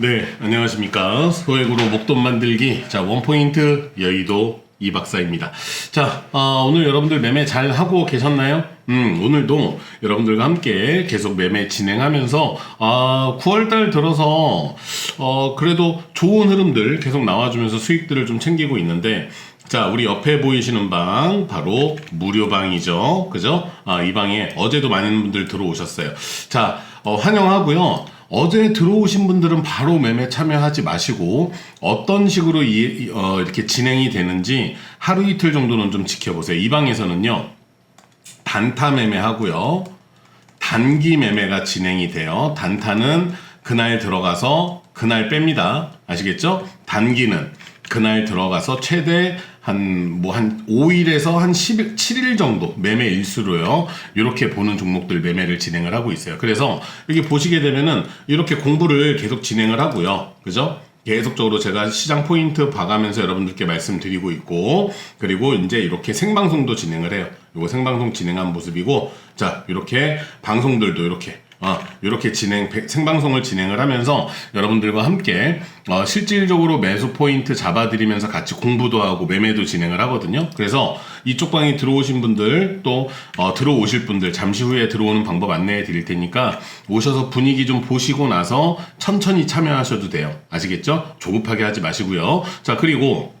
네, 안녕하십니까. 소액으로 목돈 만들기. 자, 원포인트 여의도 이 박사입니다. 자, 어, 오늘 여러분들 매매 잘 하고 계셨나요? 음, 오늘도 여러분들과 함께 계속 매매 진행하면서, 아, 9월달 들어서, 어, 그래도 좋은 흐름들 계속 나와주면서 수익들을 좀 챙기고 있는데, 자, 우리 옆에 보이시는 방, 바로 무료방이죠. 그죠? 아, 이 방에 어제도 많은 분들 들어오셨어요. 자, 어, 환영하고요. 어제 들어오신 분들은 바로 매매 참여하지 마시고 어떤 식으로 이, 어, 이렇게 진행이 되는지 하루 이틀 정도는 좀 지켜보세요. 이 방에서는요. 단타 매매하고요. 단기 매매가 진행이 돼요. 단타는 그날 들어가서 그날 뺍니다. 아시겠죠? 단기는 그날 들어가서 최대 한 뭐 한 5일에서 한 10일, 7일 정도 매매 일수로요. 이렇게 보는 종목들 매매를 진행을 하고 있어요. 그래서 여기 보시게 되면은 이렇게 공부를 계속 진행을 하고요. 그죠? 계속적으로 제가 시장 포인트 봐가면서 여러분들께 말씀드리고 있고 그리고 이제 이렇게 생방송도 진행을 해요. 이거 생방송 진행한 모습이고 자 이렇게 방송들도 이렇게 어, 이렇게 진행 생방송을 진행을 하면서 여러분들과 함께 어, 실질적으로 매수 포인트 잡아드리면서 같이 공부도 하고 매매도 진행을 하거든요. 그래서 이쪽 방에 들어오신 분들 또 어, 들어오실 분들 잠시 후에 들어오는 방법 안내해 드릴 테니까 오셔서 분위기 좀 보시고 나서 천천히 참여하셔도 돼요. 아시겠죠? 조급하게 하지 마시고요. 자 그리고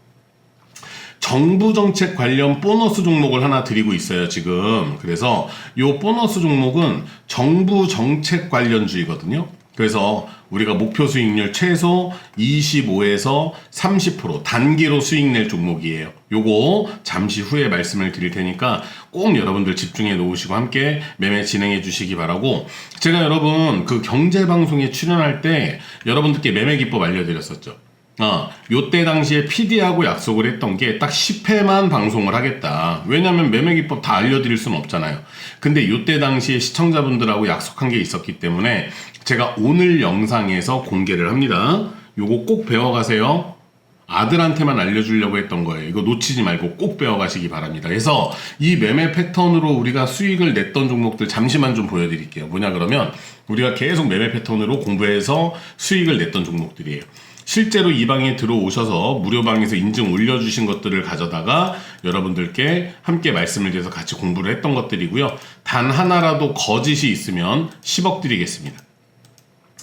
정부 정책 관련 보너스 종목을 하나 드리고 있어요, 지금. 그래서 이 보너스 종목은 정부 정책 관련주이거든요. 그래서 우리가 목표 수익률 최소 25에서 30% 단기로 수익 낼 종목이에요. 요거 잠시 후에 말씀을 드릴 테니까 꼭 여러분들 집중해 놓으시고 함께 매매 진행해 주시기 바라고 제가 여러분 그 경제 방송에 출연할 때 여러분들께 매매 기법 알려드렸었죠. 어, 요때 당시에 PD하고 약속을 했던 게 딱 10회만 방송을 하겠다. 왜냐면 매매 기법 다 알려드릴 수는 없잖아요. 근데 요때 당시에 시청자분들하고 약속한 게 있었기 때문에 제가 오늘 영상에서 공개를 합니다. 요거 꼭 배워가세요. 아들한테만 알려주려고 했던 거예요. 이거 놓치지 말고 꼭 배워가시기 바랍니다. 그래서 이 매매 패턴으로 우리가 수익을 냈던 종목들 잠시만 좀 보여드릴게요. 뭐냐 그러면 우리가 계속 매매 패턴으로 공부해서 수익을 냈던 종목들이에요. 실제로 이 방에 들어오셔서 무료 방에서 인증 올려주신 것들을 가져다가 여러분들께 함께 말씀을 드려서 같이 공부를 했던 것들이고요. 단 하나라도 거짓이 있으면 10억 드리겠습니다.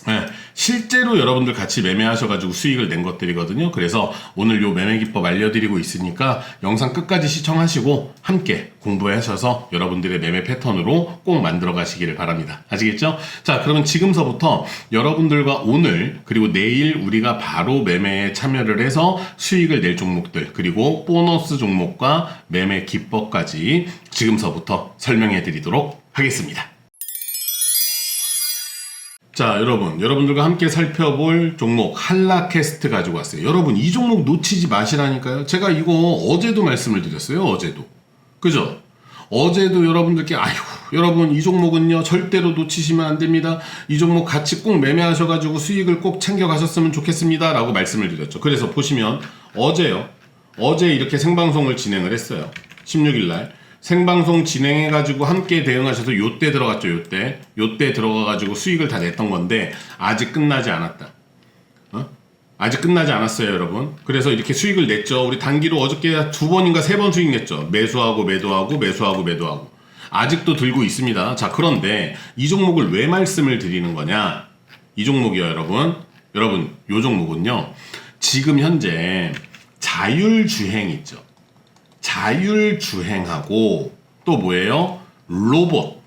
네, 실제로 여러분들 같이 매매하셔가지고 수익을 낸 것들이거든요. 그래서 오늘 요 매매 기법 알려드리고 있으니까 영상 끝까지 시청하시고 함께 공부하셔서 여러분들의 매매 패턴으로 꼭 만들어 가시기를 바랍니다. 아시겠죠? 자, 그러면 지금서부터 여러분들과 오늘 그리고 내일 우리가 바로 매매에 참여를 해서 수익을 낼 종목들 그리고 보너스 종목과 매매 기법까지 지금서부터 설명해 드리도록 하겠습니다. 자, 여러분, 여러분들과 함께 살펴볼 종목 한라캐스트 가지고 왔어요. 여러분, 이 종목 놓치지 마시라니까요. 제가 이거 어제도 말씀을 드렸어요. 어제도. 그죠? 어제도 여러분들께 아휴 여러분 이 종목은요 절대로 놓치시면 안 됩니다. 이 종목 같이 꼭 매매하셔가지고 수익을 꼭 챙겨 가셨으면 좋겠습니다 라고 말씀을 드렸죠. 그래서 보시면 어제요 어제 이렇게 생방송을 진행을 했어요. 16일날 생방송 진행해가지고 함께 대응하셔서 요때 들어갔죠 요때 요때 들어가가지고 수익을 다 냈던 건데 아직 끝나지 않았다. 어? 아직 끝나지 않았어요, 여러분. 그래서 이렇게 수익을 냈죠. 우리 단기로 어저께 두 번인가 세 번 수익 냈죠. 매수하고 매도하고 매수하고 매도하고. 아직도 들고 있습니다. 자, 그런데 이 종목을 왜 말씀을 드리는 거냐? 이 종목이요, 여러분. 여러분, 요 종목은요. 지금 현재 자율주행 있죠. 자율주행하고 또 뭐예요? 로봇.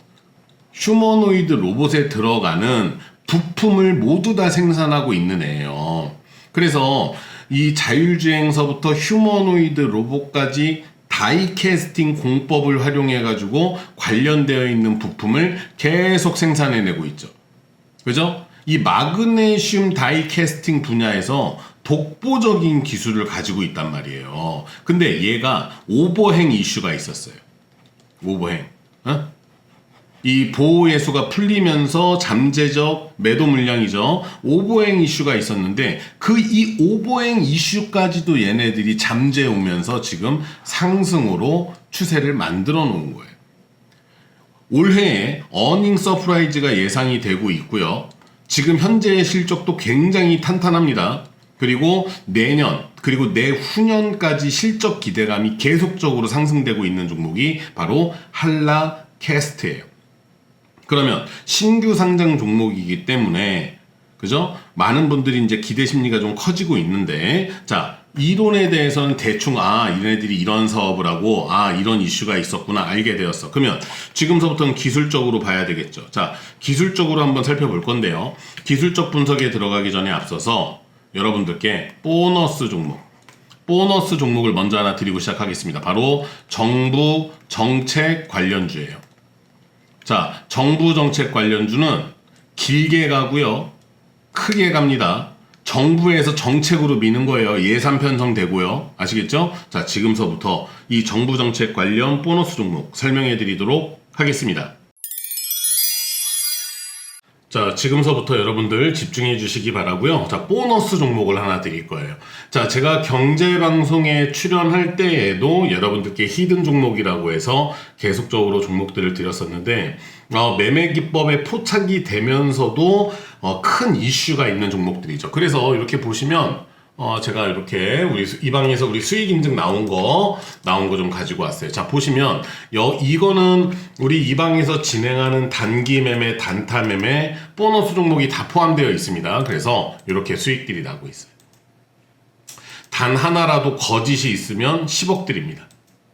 휴머노이드 로봇에 들어가는 부품을 모두 다 생산하고 있는 애예요. 그래서 이 자율주행서부터 휴머노이드 로봇까지 다이캐스팅 공법을 활용해 가지고 관련되어 있는 부품을 계속 생산해내고 있죠. 그죠? 이 마그네슘 다이캐스팅 분야에서 독보적인 기술을 가지고 있단 말이에요. 근데 얘가 오버행 이슈가 있었어요. 오버행. 어? 이 보호 예수가 풀리면서 잠재적 매도 물량이죠. 오버행 이슈가 있었는데 그 이 오버행 이슈까지도 얘네들이 잠재 오면서 지금 상승으로 추세를 만들어 놓은 거예요. 올해에 어닝 서프라이즈가 예상이 되고 있고요. 지금 현재의 실적도 굉장히 탄탄합니다. 그리고 내년 그리고 내후년까지 실적 기대감이 계속적으로 상승되고 있는 종목이 바로 한라 캐스트예요. 그러면 신규 상장 종목이기 때문에 그죠? 많은 분들이 이제 기대 심리가 좀 커지고 있는데 자 이론에 대해서는 대충 아 얘네들이 이런 사업을 하고 아 이런 이슈가 있었구나 알게 되었어. 그러면 지금서부터는 기술적으로 봐야 되겠죠. 자 기술적으로 한번 살펴볼 건데요. 기술적 분석에 들어가기 전에 앞서서 여러분들께 보너스 종목 보너스 종목을 먼저 하나 드리고 시작하겠습니다. 바로 정부 정책 관련주예요. 자, 정부 정책 관련주는 길게 가고요. 크게 갑니다. 정부에서 정책으로 미는 거예요. 예산 편성되고요. 아시겠죠? 자, 지금서부터 이 정부 정책 관련 보너스 종목 설명해 드리도록 하겠습니다. 자, 지금서부터 여러분들 집중해 주시기 바라고요. 자, 보너스 종목을 하나 드릴 거예요. 자, 제가 경제 방송에 출연할 때에도 여러분들께 히든 종목이라고 해서 계속적으로 종목들을 드렸었는데 어, 매매 기법에 포착이 되면서도 어, 큰 이슈가 있는 종목들이죠. 그래서 이렇게 보시면 어, 제가 이렇게 우리 수- 이 방에서 우리 수익 인증 나온 거 나온 거 좀 가지고 왔어요. 자 보시면 여 이거는 우리 이 방에서 진행하는 단기 매매, 단타 매매, 보너스 종목이 다 포함되어 있습니다. 그래서 이렇게 수익들이 나고 있어요. 단 하나라도 거짓이 있으면 10억 드립니다.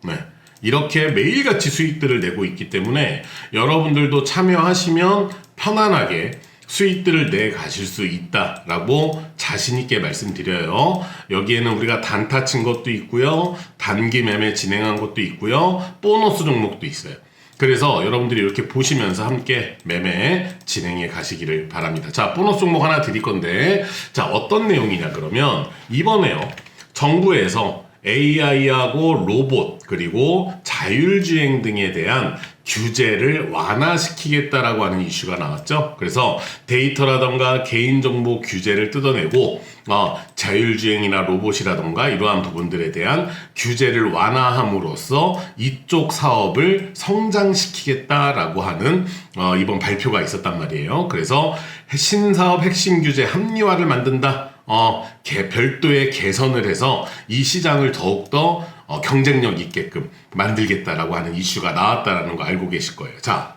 네. 이렇게 매일같이 수익들을 내고 있기 때문에 여러분들도 참여하시면 편안하게 수익들을 내 가실 수 있다라고 자신 있게 말씀드려요. 여기에는 우리가 단타 친 것도 있고요. 단기 매매 진행한 것도 있고요. 보너스 종목도 있어요. 그래서 여러분들이 이렇게 보시면서 함께 매매 진행해 가시기를 바랍니다. 자, 보너스 종목 하나 드릴 건데, 자, 어떤 내용이냐, 그러면, 이번에요, 정부에서 AI하고 로봇, 그리고 자율주행 등에 대한 규제를 완화시키겠다라고 하는 이슈가 나왔죠. 그래서 데이터라던가 개인정보 규제를 뜯어내고, 어, 자율주행이나 로봇이라던가 이러한 부분들에 대한 규제를 완화함으로써 이쪽 사업을 성장시키겠다라고 하는 어, 이번 발표가 있었단 말이에요. 그래서 신사업 핵심 규제 합리화를 만든다. 어, 개, 별도의 개선을 해서 이 시장을 더욱더 어, 경쟁력 있게끔 만들겠다라고 하는 이슈가 나왔다라는 거 알고 계실 거예요. 자,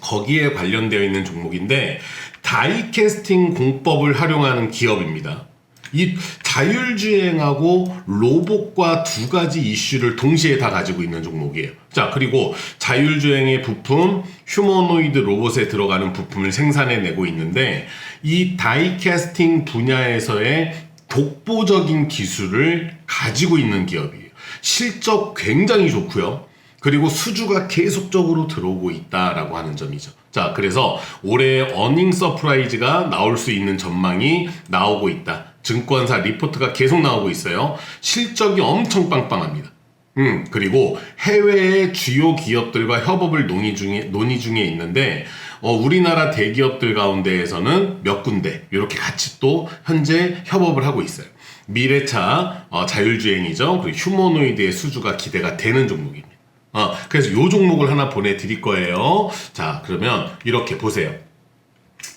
거기에 관련되어 있는 종목인데 다이캐스팅 공법을 활용하는 기업입니다. 이 자율주행하고 로봇과 두 가지 이슈를 동시에 다 가지고 있는 종목이에요. 자, 그리고 자율주행의 부품, 휴머노이드 로봇에 들어가는 부품을 생산해내고 있는데 이 다이캐스팅 분야에서의 독보적인 기술을 가지고 있는 기업이에요. 실적 굉장히 좋고요. 그리고 수주가 계속적으로 들어오고 있다라고 하는 점이죠. 자, 그래서 올해 어닝 서프라이즈가 나올 수 있는 전망이 나오고 있다. 증권사 리포트가 계속 나오고 있어요. 실적이 엄청 빵빵합니다. 음, 그리고 해외의 주요 기업들과 협업을 논의 중에, 논의 중에 있는데, 어, 우리나라 대기업들 가운데에서는 몇 군데, 이렇게 같이 또 현재 협업을 하고 있어요. 미래차, 어, 자율주행이죠. 그리고 휴머노이드의 수주가 기대가 되는 종목입니다. 어, 그래서 요 종목을 하나 보내드릴 거예요. 자, 그러면 이렇게 보세요.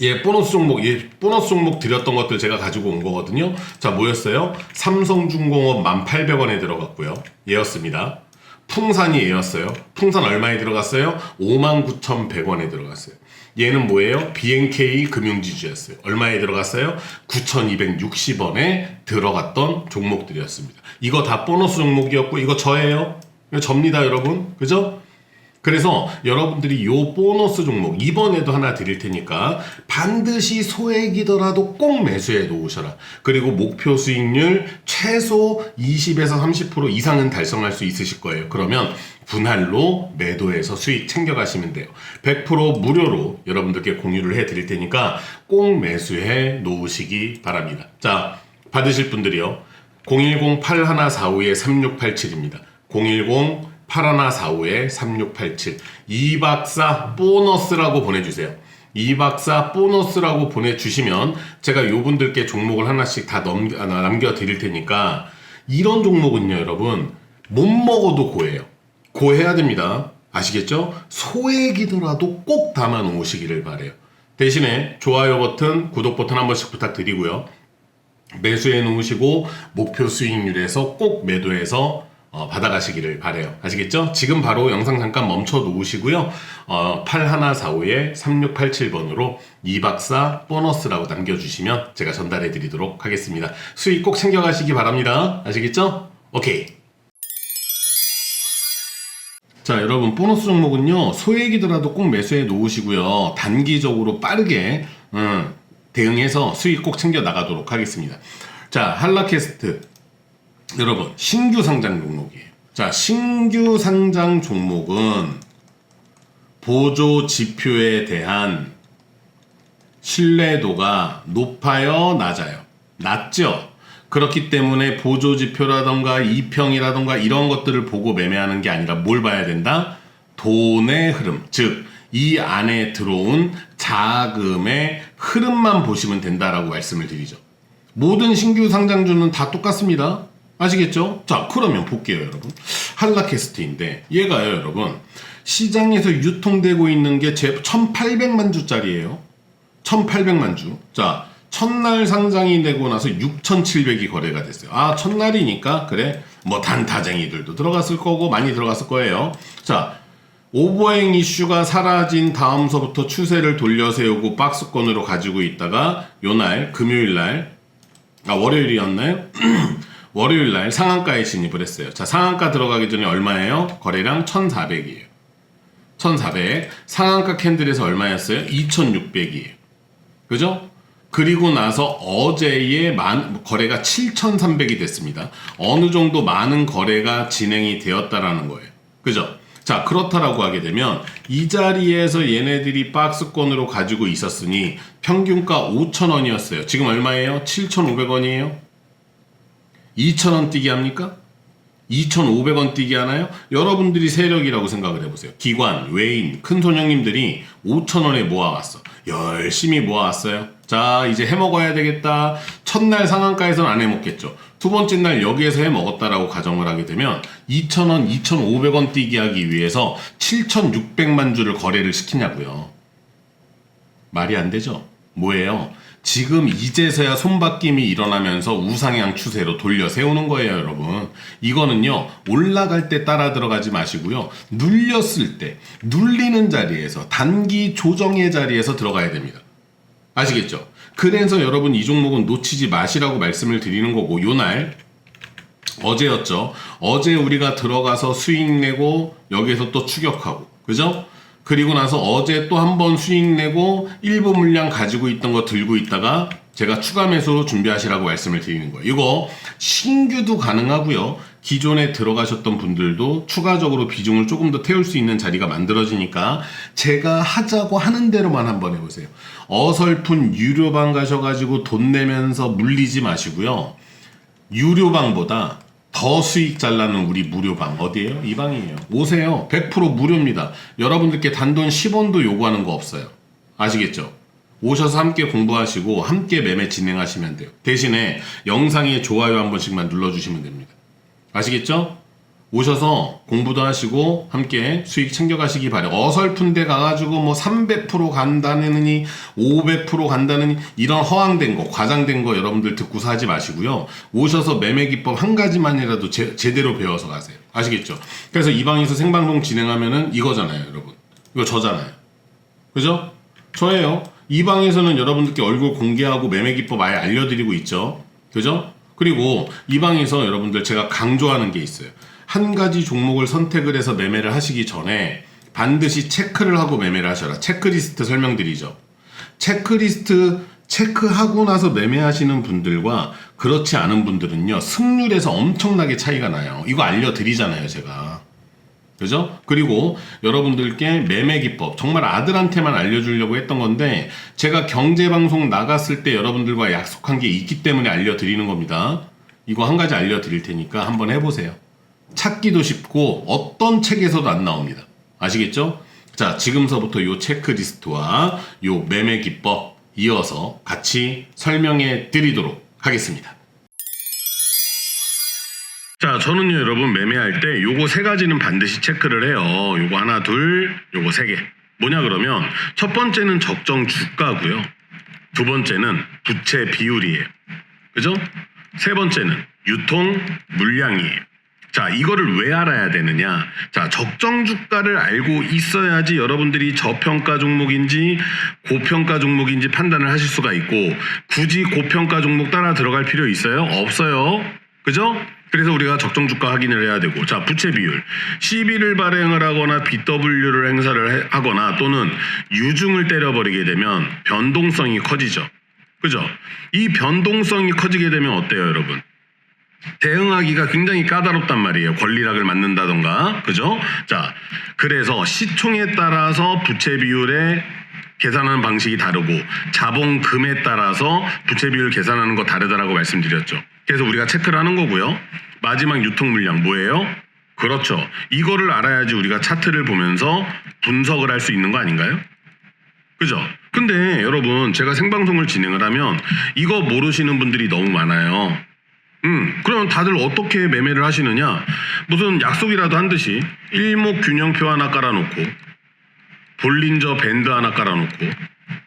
예, 보너스 종목, 예, 보너스 종목 드렸던 것들 제가 가지고 온 거거든요. 자, 뭐였어요? 삼성중공업 1,800원에 들어갔고요. 얘였습니다. 풍산이 얘였어요. 풍산 얼마에 들어갔어요? 59,100원에 들어갔어요. 얘는 뭐예요? BNK 금융지주였어요. 얼마에 들어갔어요? 9,260원에 들어갔던 종목들이었습니다. 이거 다 보너스 종목이었고, 이거 저예요. 접니다, 여러분. 그죠? 그래서 여러분들이 요 보너스 종목 이번에도 하나 드릴 테니까 반드시 소액이더라도 꼭 매수해 놓으셔라. 그리고 목표 수익률 최소 20에서 30% 이상은 달성할 수 있으실 거예요. 그러면 분할로 매도해서 수익 챙겨가시면 돼요. 100% 무료로 여러분들께 공유를 해 드릴 테니까 꼭 매수해 놓으시기 바랍니다. 자, 받으실 분들이요. 010-8145-3687입니다. 010 8145에 3687. 이 박사 보너스라고 보내주세요. 이 박사 보너스라고 보내주시면 제가 요 분들께 종목을 하나씩 다 넘겨, 아, 남겨 드릴 테니까 이런 종목은요, 여러분, 못 먹어도 고해요. 고해야 됩니다. 아시겠죠? 소액이더라도 꼭 담아 놓으시기를 바래요. 대신에 좋아요 버튼, 구독 버튼 한 번씩 부탁드리고요. 매수해 놓으시고 목표 수익률에서 꼭 매도해서 어, 받아가시기를 바래요. 아시겠죠? 지금 바로 영상 잠깐 멈춰 놓으시고요. 어, 8145에 3687번으로 2박사 보너스라고 남겨주시면 제가 전달해 드리도록 하겠습니다. 수익 꼭 챙겨가시기 바랍니다. 아시겠죠? 오케이. 자, 여러분, 보너스 종목은요, 소액이더라도 꼭 매수해 놓으시고요. 단기적으로 빠르게, 음, 대응해서 수익 꼭 챙겨 나가도록 하겠습니다. 자, 한라캐스트. 여러분, 신규 상장 종목이에요. 자, 신규 상장 종목은 보조 지표에 대한 신뢰도가 높아요, 낮아요? 낮죠? 그렇기 때문에 보조 지표라던가 이평이라던가 이런 것들을 보고 매매하는 게 아니라 뭘 봐야 된다? 돈의 흐름. 즉, 이 안에 들어온 자금의 흐름만 보시면 된다라고 말씀을 드리죠. 모든 신규 상장주는 다 똑같습니다. 아시겠죠? 자, 그러면 볼게요, 여러분. 한라캐스트인데, 얘가요, 여러분. 시장에서 유통되고 있는 게 제 1800만 주짜리예요. 1800만 주. 자, 첫날 상장이 되고 나서 6700이 거래가 됐어요. 아, 첫날이니까, 그래. 뭐, 단타쟁이들도 들어갔을 거고, 많이 들어갔을 거예요. 자, 오버행 이슈가 사라진 다음서부터 추세를 돌려 세우고 박스권으로 가지고 있다가, 요날, 금요일 날, 아, 월요일이었나요? 월요일 날 상한가에 진입을 했어요. 자, 상한가 들어가기 전에 얼마예요? 거래량 1400이에요. 1400. 상한가 캔들에서 얼마였어요? 2600이에요. 그죠? 그리고 나서 어제의 만, 거래가 7,300이 됐습니다. 어느 정도 많은 거래가 진행이 되었다라는 거예요. 그죠? 자, 그렇다라고 하게 되면 이 자리에서 얘네들이 박스권으로 가지고 있었으니 평균가 5,000원이었어요. 지금 얼마예요? 7,500원이에요? 2,000원 뛰기 합니까? 2,500원 뛰기 하나요? 여러분들이 세력이라고 생각을 해보세요. 기관, 외인, 큰 손형님들이 5,000원에 모아왔어. 열심히 모아왔어요. 자, 이제 해먹어야 되겠다. 첫날 상한가에서는 안 해먹겠죠. 두 번째 날 여기에서 해먹었다라고 가정을 하게 되면 2,000원, 2,500원 뛰기 하기 위해서 7,600만 주를 거래를 시키냐고요. 말이 안 되죠? 뭐예요? 지금 이제서야 손바뀜이 일어나면서 우상향 추세로 돌려 세우는 거예요, 여러분. 이거는요, 올라갈 때 따라 들어가지 마시고요. 눌렸을 때, 눌리는 자리에서, 단기 조정의 자리에서 들어가야 됩니다. 아시겠죠? 그래서 여러분 이 종목은 놓치지 마시라고 말씀을 드리는 거고, 요날, 어제였죠. 어제 우리가 들어가서 수익 내고, 여기에서 또 추격하고, 그죠? 그리고 나서 어제 또 한 번 수익 내고 일부 물량 가지고 있던 거 들고 있다가 제가 추가 매수 준비하시라고 말씀을 드리는 거예요. 이거 신규도 가능하고요. 기존에 들어가셨던 분들도 추가적으로 비중을 조금 더 태울 수 있는 자리가 만들어지니까 제가 하자고 하는 대로만 한번 해보세요. 어설픈 유료방 가셔가지고 돈 내면서 물리지 마시고요. 유료방보다 더 수익 잘 나는 우리 무료방 어디에요? 이 방이에요. 오세요. 100% 무료입니다. 여러분들께 단돈 10원도 요구하는 거 없어요. 아시겠죠? 오셔서 함께 공부하시고 함께 매매 진행하시면 돼요. 대신에 영상에 좋아요 한 번씩만 눌러주시면 됩니다. 아시겠죠? 오셔서 공부도 하시고 함께 수익 챙겨가시기 바래요. 어설픈 데 가가지고 뭐 300% 간다느니 500% 간다느니 이런 허황된 거, 과장된 거 여러분들 듣고서 하지 마시고요. 오셔서 매매 기법 한 가지만이라도 제, 제대로 배워서 가세요. 아시겠죠? 그래서 이 방에서 생방송 진행하면은 이거잖아요, 여러분. 이거 저잖아요. 그죠? 저예요. 이 방에서는 여러분들께 얼굴 공개하고 매매 기법 아예 알려드리고 있죠. 그죠? 그리고 이 방에서 여러분들 제가 강조하는 게 있어요. 한 가지 종목을 선택을 해서 매매를 하시기 전에 반드시 체크를 하고 매매를 하셔라. 체크리스트 설명드리죠. 체크리스트 체크하고 나서 매매하시는 분들과 그렇지 않은 분들은요, 승률에서 엄청나게 차이가 나요. 이거 알려드리잖아요, 제가. 그죠? 그리고 여러분들께 매매 기법 정말 아들한테만 알려주려고 했던 건데 제가 경제 방송 나갔을 때 여러분들과 약속한 게 있기 때문에 알려드리는 겁니다. 이거 한 가지 알려드릴 테니까 한번 해보세요. 찾기도 쉽고 어떤 책에서도 안 나옵니다. 아시겠죠? 자, 지금서부터 요 체크리스트와 요 매매 기법 이어서 같이 설명해 드리도록 하겠습니다. 자, 저는요, 여러분, 매매할 때 요거 세 가지는 반드시 체크를 해요. 요거 하나, 둘, 요거 세 개. 뭐냐 그러면 첫 번째는 적정 주가고요. 두 번째는 부채 비율이에요. 그죠? 세 번째는 유통 물량이에요. 자, 이거를 왜 알아야 되느냐? 자, 적정 주가를 알고 있어야지 여러분들이 저평가 종목인지 고평가 종목인지 판단을 하실 수가 있고 굳이 고평가 종목 따라 들어갈 필요 있어요? 없어요. 그죠? 그래서 우리가 적정 주가 확인을 해야 되고 자 부채 비율 CB를 발행을 하거나 BW를 행사를 해- 하거나 또는 유중을 때려버리게 되면 변동성이 커지죠. 그죠? 이 변동성이 커지게 되면 어때요, 여러분? 대응하기가 굉장히 까다롭단 말이에요. 권리락을 맞는다던가. 그죠? 자, 그래서 시총에 따라서 부채 비율에 계산하는 방식이 다르고 자본금에 따라서 부채 비율 계산하는 거 다르다라고 말씀드렸죠. 그래서 우리가 체크를 하는 거고요. 마지막 유통 물량 뭐예요? 그렇죠. 이거를 알아야지 우리가 차트를 보면서 분석을 할 수 있는 거 아닌가요? 그죠? 근데 여러분 제가 생방송을 진행을 하면 이거 모르시는 분들이 너무 많아요. 음, 그럼 다들 어떻게 매매를 하시느냐? 무슨 약속이라도 한 듯이 일목 균형표 하나 깔아놓고 볼린저 밴드 하나 깔아놓고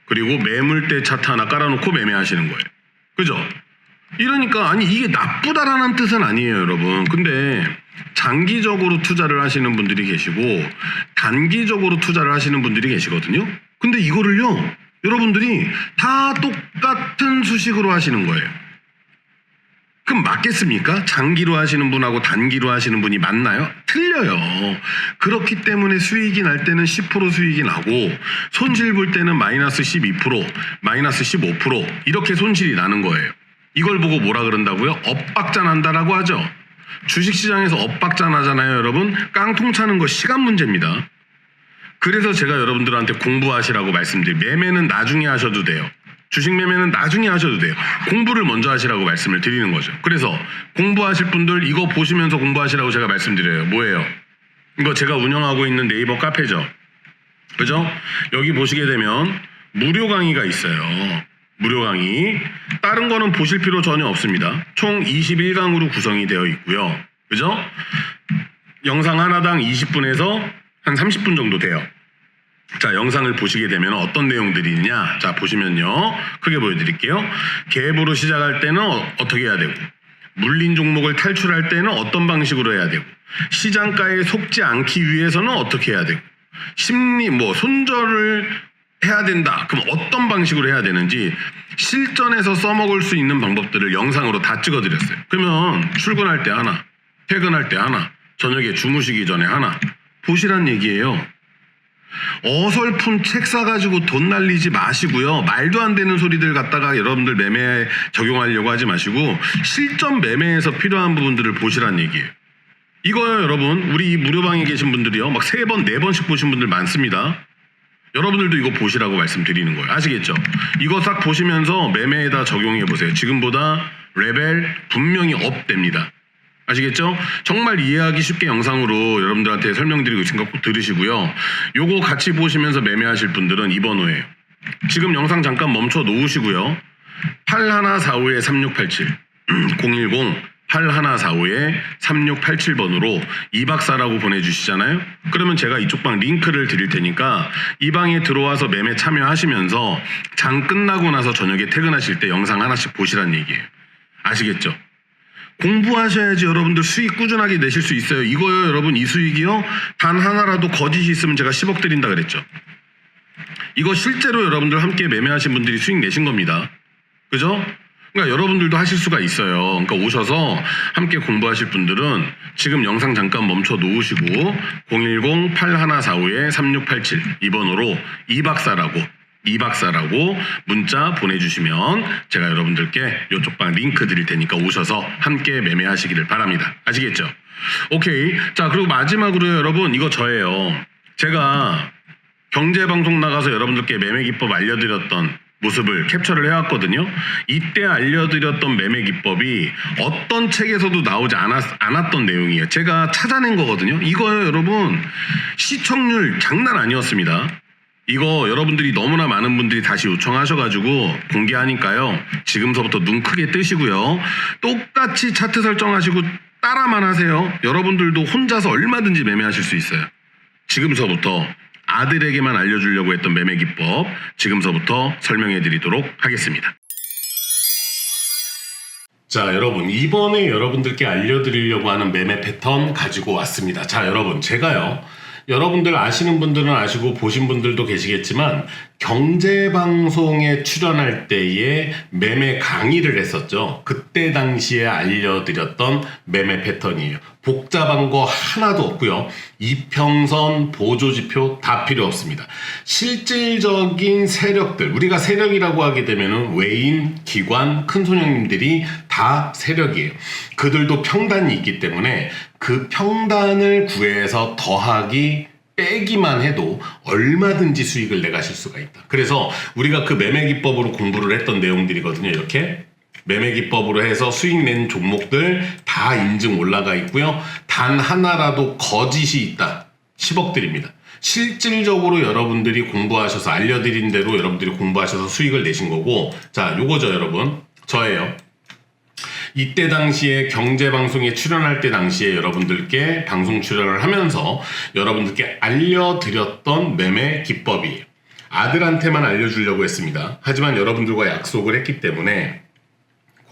그리고 매물대 차트 하나 깔아놓고 매매하시는 거예요. 그죠? 이러니까 아니 이게 나쁘다라는 뜻은 아니에요, 여러분. 근데 장기적으로 투자를 하시는 분들이 계시고 단기적으로 투자를 하시는 분들이 계시거든요. 근데 이거를요, 여러분들이 다 똑같은 수식으로 하시는 거예요. 그럼 맞겠습니까? 장기로 하시는 분하고 단기로 하시는 분이 맞나요? 틀려요. 그렇기 때문에 수익이 날 때는 10% 수익이 나고 손실 볼 때는 마이너스 12%, 마이너스 15% 이렇게 손실이 나는 거예요. 이걸 보고 뭐라 그런다고요? 엇박자 난다라고 하죠. 주식시장에서 엇박자 나잖아요, 여러분. 깡통 차는 거 시간 문제입니다. 그래서 제가 여러분들한테 공부하시라고 말씀드려요. 매매는 나중에 하셔도 돼요. 주식 매매는 나중에 하셔도 돼요. 공부를 먼저 하시라고 말씀을 드리는 거죠. 그래서 공부하실 분들 이거 보시면서 공부하시라고 제가 말씀드려요. 뭐예요? 이거 제가 운영하고 있는 네이버 카페죠. 그죠? 여기 보시게 되면 무료 강의가 있어요. 무료 강의. 다른 거는 보실 필요 전혀 없습니다. 총 21강으로 구성이 되어 있고요. 그죠? 영상 하나당 20분에서 한 30분 정도 돼요. 자, 영상을 보시게 되면 어떤 내용들이 있냐? 자, 보시면요. 크게 보여드릴게요. 갭으로 시작할 때는 어, 어떻게 해야 되고, 물린 종목을 탈출할 때는 어떤 방식으로 해야 되고, 시장가에 속지 않기 위해서는 어떻게 해야 되고, 심리, 뭐, 손절을 해야 된다. 그럼 어떤 방식으로 해야 되는지 실전에서 써먹을 수 있는 방법들을 영상으로 다 찍어드렸어요. 그러면 출근할 때 하나, 퇴근할 때 하나, 저녁에 주무시기 전에 하나, 보시란 얘기예요. 어설픈 책 사가지고 돈 날리지 마시고요. 말도 안 되는 소리들 갖다가 여러분들 매매에 적용하려고 하지 마시고 실전 매매에서 필요한 부분들을 보시란 얘기예요. 이거요, 여러분. 우리 이 무료방에 계신 분들이요. 막 세 번, 네 번씩 보신 분들 많습니다. 여러분들도 이거 보시라고 말씀드리는 거예요. 아시겠죠? 이거 싹 보시면서 매매에다 적용해 보세요. 지금보다 레벨 분명히 업 됩니다. 아시겠죠? 정말 이해하기 쉽게 영상으로 여러분들한테 설명드리고 있으니까 꼭 들으시고요. 요거 같이 보시면서 매매하실 분들은 2번호예요. 지금 영상 잠깐 멈춰 놓으시고요. 8145에 3687 010 8145에 3687번으로 이박사라고 보내주시잖아요. 그러면 제가 이쪽 방 링크를 드릴 테니까 이 방에 들어와서 매매 참여하시면서 장 끝나고 나서 저녁에 퇴근하실 때 영상 하나씩 보시란 얘기예요. 아시겠죠? 공부하셔야지 여러분들 수익 꾸준하게 내실 수 있어요. 이거요, 여러분, 이 수익이요. 단 하나라도 거짓이 있으면 제가 10억 드린다 그랬죠. 이거 실제로 여러분들 함께 매매하신 분들이 수익 내신 겁니다. 그죠? 그러니까 여러분들도 하실 수가 있어요. 그러니까 오셔서 함께 공부하실 분들은 지금 영상 잠깐 멈춰 놓으시고 010-8145-3687 이번호로 이박사라고 이박사라고 문자 보내주시면 제가 여러분들께 이쪽 방 링크 드릴 테니까 오셔서 함께 매매하시기를 바랍니다. 아시겠죠? 오케이. 자, 그리고 마지막으로 여러분 이거 저예요. 제가 경제방송 나가서 여러분들께 매매 기법 알려드렸던 모습을 캡처를 해왔거든요. 이때 알려드렸던 매매 기법이 어떤 책에서도 나오지 않았, 않았던 내용이에요. 제가 찾아낸 거거든요. 이거요, 여러분. 시청률 장난 아니었습니다. 이거 여러분들이 너무나 많은 분들이 다시 요청하셔가지고 공개하니까요. 지금서부터 눈 크게 뜨시고요. 똑같이 차트 설정하시고 따라만 하세요. 여러분들도 혼자서 얼마든지 매매하실 수 있어요. 지금서부터 아들에게만 알려주려고 했던 매매 기법 지금서부터 설명해 드리도록 하겠습니다. 자, 여러분, 이번에 여러분들께 알려드리려고 하는 매매 패턴 가지고 왔습니다. 자, 여러분, 제가요, 여러분들 아시는 분들은 아시고 보신 분들도 계시겠지만, 경제방송에 출연할 때에 매매 강의를 했었죠. 그때 당시에 알려드렸던 매매 패턴이에요. 복잡한 거 하나도 없고요. 이평선, 보조지표 다 필요 없습니다. 실질적인 세력들, 우리가 세력이라고 하게 되면은 외인, 기관, 큰 손형님들이 다 세력이에요. 그들도 평단이 있기 때문에 그 평단을 구해서 더하기 빼기만 해도 얼마든지 수익을 내가실 수가 있다. 그래서 우리가 그 매매 기법으로 공부를 했던 내용들이거든요. 이렇게 매매 기법으로 해서 수익 낸 종목들 다 인증 올라가 있고요. 단 하나라도 거짓이 있다. 10억 드립니다. 실질적으로 여러분들이 공부하셔서 알려드린 대로 여러분들이 공부하셔서 수익을 내신 거고 자 요거죠 여러분 저예요. 이때 당시에 경제 방송에 출연할 때 당시에 여러분들께 방송 출연을 하면서 여러분들께 알려드렸던 매매 기법이에요. 아들한테만 알려주려고 했습니다. 하지만 여러분들과 약속을 했기 때문에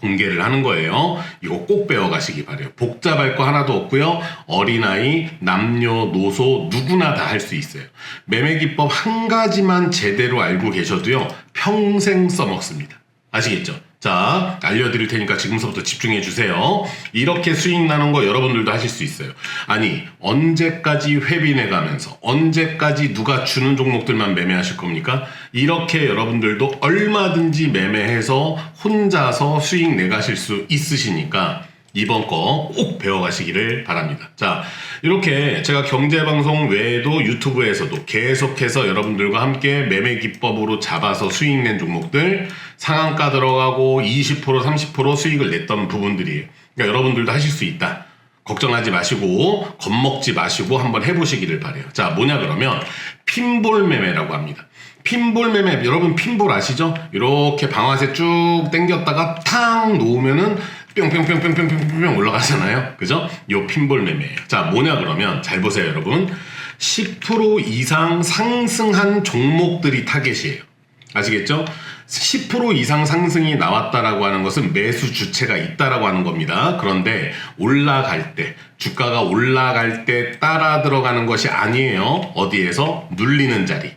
공개를 하는 거예요. 이거 꼭 배워가시기 바래요. 복잡할 거 하나도 없고요. 어린아이, 남녀노소 누구나 다 할 수 있어요. 매매 기법 한 가지만 제대로 알고 계셔도요. 평생 써먹습니다. 아시겠죠? 자, 알려드릴 테니까 지금서부터 집중해 주세요. 이렇게 수익 나는 거 여러분들도 하실 수 있어요. 아니, 언제까지 회비내 가면서, 언제까지 누가 주는 종목들만 매매하실 겁니까? 이렇게 여러분들도 얼마든지 매매해서 혼자서 수익 내 가실 수 있으시니까 이번 거 꼭 배워가시기를 바랍니다. 자, 이렇게 제가 경제방송 외에도 유튜브에서도 계속해서 여러분들과 함께 매매 기법으로 잡아서 수익 낸 종목들 상한가 들어가고 20% 30% 수익을 냈던 부분들이에요. 그러니까 여러분들도 하실 수 있다. 걱정하지 마시고 겁먹지 마시고 한번 해보시기를 바래요. 자, 뭐냐 그러면 핀볼 매매라고 합니다. 핀볼 매매 여러분 핀볼 아시죠? 이렇게 방아쇠 쭉 당겼다가 탕 놓으면은 뿅뿅뿅뿅뿅뿅뿅 올라가잖아요. 그죠? 요 핀볼 매매예요. 자, 뭐냐 그러면 잘 보세요, 여러분. 10% 이상 상승한 종목들이 타겟이에요. 아시겠죠? 10% 이상 상승이 나왔다라고 하는 것은 매수 주체가 있다라고 하는 겁니다. 그런데 올라갈 때, 주가가 올라갈 때 따라 들어가는 것이 아니에요. 어디에서? 눌리는 자리.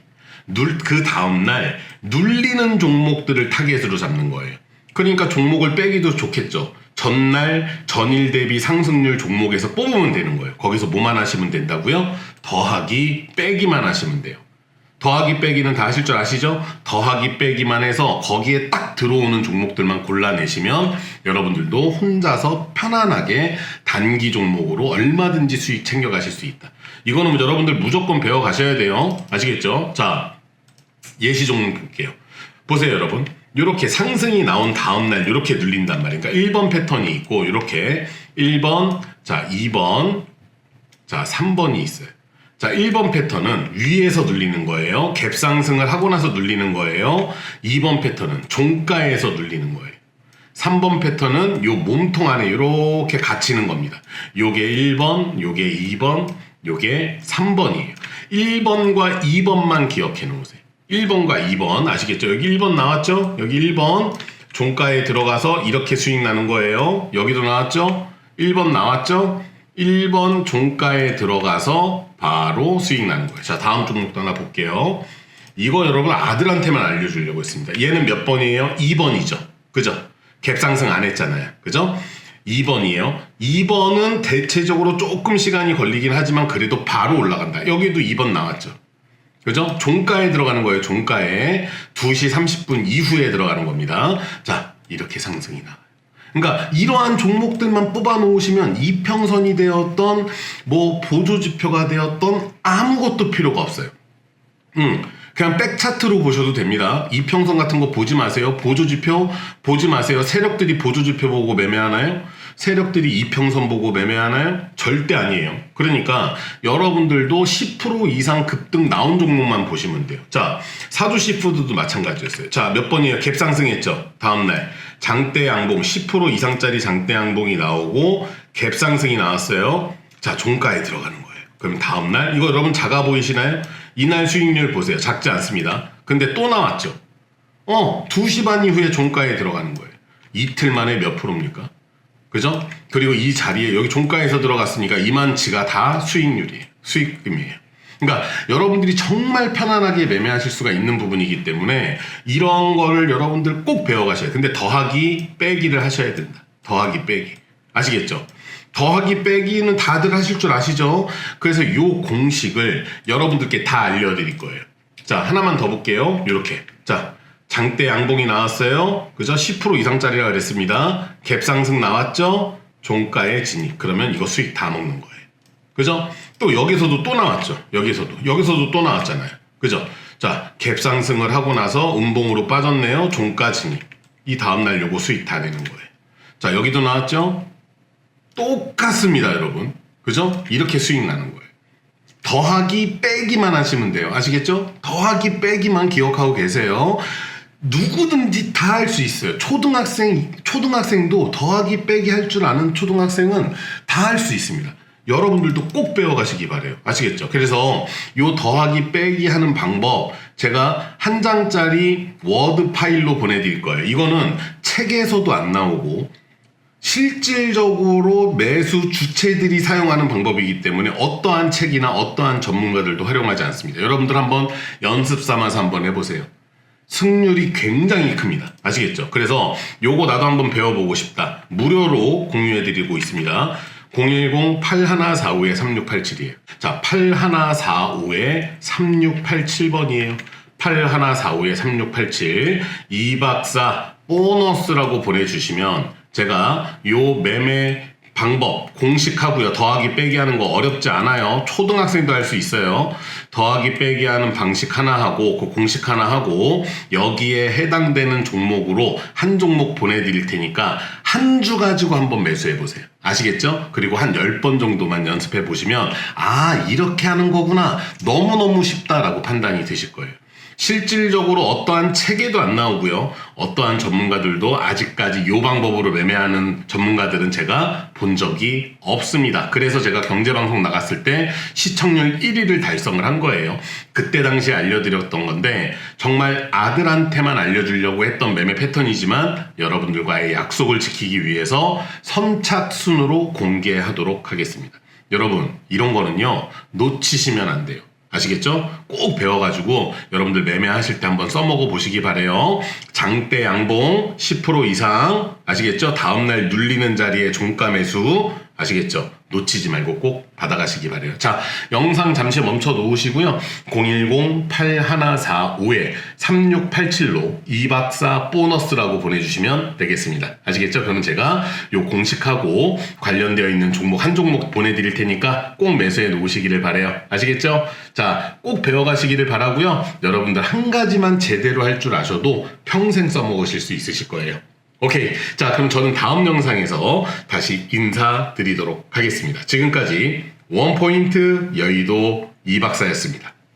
눌, 그 다음 날 눌리는 종목들을 타겟으로 잡는 거예요. 그러니까 종목을 빼기도 좋겠죠. 전날 전일 대비 상승률 종목에서 뽑으면 되는 거예요. 거기서 뭐만 하시면 된다고요? 더하기 빼기만 하시면 돼요. 더하기 빼기는 다 하실 줄 아시죠? 더하기 빼기만 해서 거기에 딱 들어오는 종목들만 골라내시면 여러분들도 혼자서 편안하게 단기 종목으로 얼마든지 수익 챙겨가실 수 있다. 이거는 여러분들 무조건 배워가셔야 돼요. 아시겠죠? 자, 예시 종목 볼게요. 보세요, 여러분. 이렇게 상승이 나온 다음날 이렇게 눌린단 말이니까 1번 패턴이 있고 이렇게 1번, 자 2번, 자 3번이 있어요. 자 1번 패턴은 위에서 눌리는 거예요. 갭 상승을 하고 나서 눌리는 거예요. 2번 패턴은 종가에서 눌리는 거예요. 3번 패턴은 요 몸통 안에 이렇게 갇히는 겁니다. 요게 1번, 요게 2번, 요게 3번이에요. 1번과 2번만 기억해 놓으세요. 1번과 2번 아시겠죠? 여기 1번 나왔죠? 여기 1번 종가에 들어가서 이렇게 수익 나는 거예요. 여기도 나왔죠? 1번 나왔죠? 1번 종가에 들어가서 바로 수익 나는 거예요. 자, 다음 종목도 하나 볼게요. 이거 여러분 아들한테만 알려주려고 했습니다. 얘는 몇 번이에요? 2번이죠. 그죠? 갭상승 안 했잖아요. 그죠? 2번이에요. 2번은 대체적으로 조금 시간이 걸리긴 하지만 그래도 바로 올라간다. 여기도 2번 나왔죠. 그죠? 종가에 들어가는 거예요. 종가에 2시 30분 이후에 들어가는 겁니다. 자, 이렇게 상승이 나와요. 그러니까 이러한 종목들만 뽑아 놓으시면 이평선이 되었던 뭐 보조 지표가 되었던 아무것도 필요가 없어요. 음, 그냥 백차트로 보셔도 됩니다. 이평선 같은 거 보지 마세요. 보조지표 보지 마세요. 세력들이 보조지표 보고 매매하나요? 세력들이 이평선 보고 매매하나요? 절대 아니에요. 그러니까 여러분들도 10% 이상 급등 나온 종목만 보시면 돼요. 자, 사주 시푸드도 마찬가지였어요. 자, 몇 번이에요? 갭 상승했죠? 다음날. 장대 양봉 10% 이상짜리 장대 양봉이 나오고 갭 상승이 나왔어요. 자, 종가에 들어가는 거예요. 그럼 다음날 이거 여러분 작아 보이시나요? 이날 수익률 보세요. 작지 않습니다. 근데 또 나왔죠. 어, 2시 반 이후에 종가에 들어가는 거예요. 이틀 만에 몇 프로입니까? 그죠? 그리고 이 자리에 여기 종가에서 들어갔으니까 이만치가 다 수익률이에요. 수익금이에요. 그러니까 여러분들이 정말 편안하게 매매하실 수가 있는 부분이기 때문에 이런 거를 여러분들 꼭 배워가셔야 돼요. 근데 더하기 빼기를 하셔야 된다. 더하기 빼기. 아시겠죠? 더하기 빼기는 다들 하실 줄 아시죠? 그래서 이 공식을 여러분들께 다 알려드릴 거예요. 자, 하나만 더 볼게요. 이렇게. 자, 장대 양봉이 나왔어요. 그죠? 10% 이상짜리라 그랬습니다. 갭 상승 나왔죠? 종가에 진입. 그러면 이거 수익 다 먹는 거예요. 그죠? 또 여기서도 또 나왔죠. 여기서도. 여기서도 또 나왔잖아요. 그죠? 자, 갭 상승을 하고 나서 음봉으로 빠졌네요. 종가 진입. 이 다음날 요거 수익 다 내는 거예요. 자, 여기도 나왔죠? 똑같습니다, 여러분. 그죠? 이렇게 수익 나는 거예요. 더하기 빼기만 하시면 돼요. 아시겠죠? 더하기 빼기만 기억하고 계세요. 누구든지 다 할 수 있어요. 초등학생, 초등학생도 더하기 빼기 할 줄 아는 초등학생은 다 할 수 있습니다. 여러분들도 꼭 배워가시기 바래요. 아시겠죠? 그래서 요 더하기 빼기 하는 방법 제가 한 장짜리 워드 파일로 보내드릴 거예요. 이거는 책에서도 안 나오고 실질적으로 매수 주체들이 사용하는 방법이기 때문에 어떠한 책이나 어떠한 전문가들도 활용하지 않습니다. 여러분들 한번 연습 삼아서 한번 해보세요. 승률이 굉장히 큽니다. 아시겠죠? 그래서 요거 나도 한번 배워보고 싶다. 무료로 공유해드리고 있습니다. 010-8145-3687이에요. 자, 8145-3687번이에요. 8145-3687. 이 박사 보너스라고 보내주시면 제가 요 매매 방법 공식하고요. 더하기 빼기 하는 거 어렵지 않아요. 초등학생도 할 수 있어요. 더하기 빼기 하는 방식 하나 하고 그 공식 하나 하고 여기에 해당되는 종목으로 한 종목 보내드릴 테니까 한 주 가지고 한번 매수해 보세요. 아시겠죠? 그리고 한 10번 정도만 연습해 보시면 아 이렇게 하는 거구나. 너무너무 쉽다라고 판단이 되실 거예요. 실질적으로 어떠한 책에도 안 나오고요. 어떠한 전문가들도 아직까지 이 방법으로 매매하는 전문가들은 제가 본 적이 없습니다. 그래서 제가 경제방송 나갔을 때 시청률 1위를 달성을 한 거예요. 그때 당시에 알려드렸던 건데 정말 아들한테만 알려주려고 했던 매매 패턴이지만 여러분들과의 약속을 지키기 위해서 선착순으로 공개하도록 하겠습니다. 여러분 이런 거는요 놓치시면 안 돼요. 아시겠죠? 꼭 배워가지고 여러분들 매매하실 때 한번 써먹어 보시기 바래요. 장대 양봉 10% 이상 아시겠죠? 다음날 눌리는 자리에 종가 매수 아시겠죠? 놓치지 말고 꼭 받아가시기 바래요. 자, 영상 잠시 멈춰 놓으시고요. 010-8145-3687로 이박사 보너스라고 보내주시면 되겠습니다. 아시겠죠? 그러면 제가 요 공식하고 관련되어 있는 종목 한 종목 보내드릴 테니까 꼭 매수해 놓으시기를 바래요. 아시겠죠? 자, 꼭 배워가시기를 바라고요. 여러분들 한 가지만 제대로 할 줄 아셔도 평생 써먹으실 수 있으실 거예요. 오케이. 자, 그럼 저는 다음 영상에서 다시 인사드리도록 하겠습니다. 지금까지 원포인트 여의도 이박사였습니다.